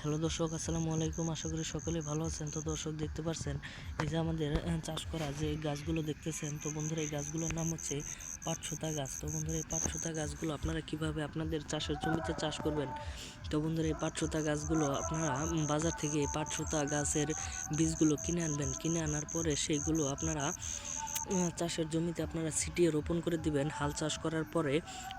Hello দর্শক, আসসালামু আলাইকুম। আশা করি সকলে ভালো আছেন। তো দর্শক, দেখতে পাচ্ছেন এই যে আমাদের চাষ করা যে গাছগুলো দেখতেছেন, তো বন্ধুরা এই গাছগুলোর নাম হচ্ছে পাটসুতা গাছ। তো বন্ধুরা এই পাটসুতা গাছগুলো আপনারা কীভাবে আপনাদের চাষের জমিতে চাষ করবেন? তো বন্ধুরা এই পাটসুতা গাছগুলো আপনারা বাজার থেকে এই পাটসুতা গাছের বীজগুলো কিনে আনবেন। কিনে আনার পরে সেইগুলো আপনারা চাষের জমিতে আপনারা সিটিয়ে রোপণ করে দিবেন। হাল চাষ করার পরে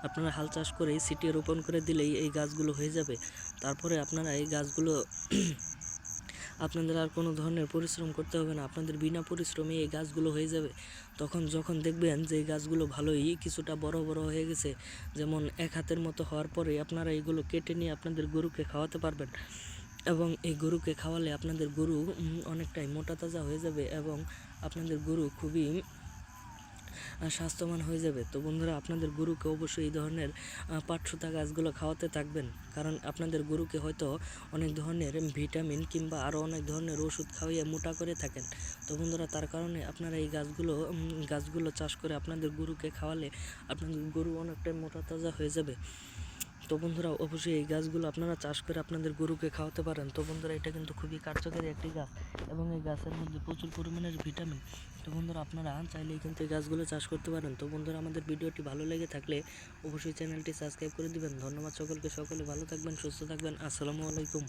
আপনারা হাল চাষ করে সিটিয়ে রোপণ করে দিলেই এই গাছগুলো হয়ে যাবে। তারপরে আপনারা এই গাছগুলো আপনাদের আর কোনো ধরনের পরিশ্রম করতে হবে না। আপনাদের বিনা পরিশ্রমে এই গাছগুলো হয়ে যাবে। তখন যখন দেখবেন যে এই গাছগুলো ভালোই কিছুটা বড় বড় হয়ে গেছে, যেমন এক হাতের মতো হওয়ার পরে আপনারা এগুলো কেটে নিয়ে আপনাদের গরুকে খাওয়াতে পারবেন। এবং এই গরুকে খাওয়ালে আপনাদের গরু অনেকটাই মোটা তাজা হয়ে যাবে এবং আপনাদের গরু খুবই স্বাস্থ্যবান হয়ে যাবে। তো বন্ধুরা, আপনাদের গরুকে অবশ্যই এই ধরনের পাটসুতা গাছগুলো খাওয়াতে থাকবেন। কারণ আপনাদের গরুকে হয়তো অনেক ধরনের ভিটামিন কিংবা আরও অনেক ধরনের ওষুধ খাওয়াইয়ে মোটা করে থাকেন। তো বন্ধুরা, তার কারণে আপনারা এই গাছগুলো গাছগুলো চাষ করে আপনাদের গরুকে খাওয়ালে আপনাদের গরু অনেকটাই মোটা তাজা হয়ে যাবে। তো বন্ধুরা, অবশ্যই এই গাছগুলো আপনারা চাষ করে আপনাদের গরুকে খাওয়াতে পারেন। তো বন্ধুরা, এটা কিন্তু খুবই কার্যকারী একটি গাছ এবং এই গাছের মধ্যে প্রচুর পরিমাণের ভিটামিন। তো বন্ধুরা, আপনারা চাইলে কিন্তু এই গাছগুলো চাষ করতে পারেন। তো বন্ধুরা, আমাদের ভিডিওটি ভালো লেগে থাকলে অবশ্যই চ্যানেলটি সাবস্ক্রাইব করে দিবেন। ধন্যবাদ সকলকে, সকলে ভালো থাকবেন, সুস্থ থাকবেন। আসসালামু আলাইকুম।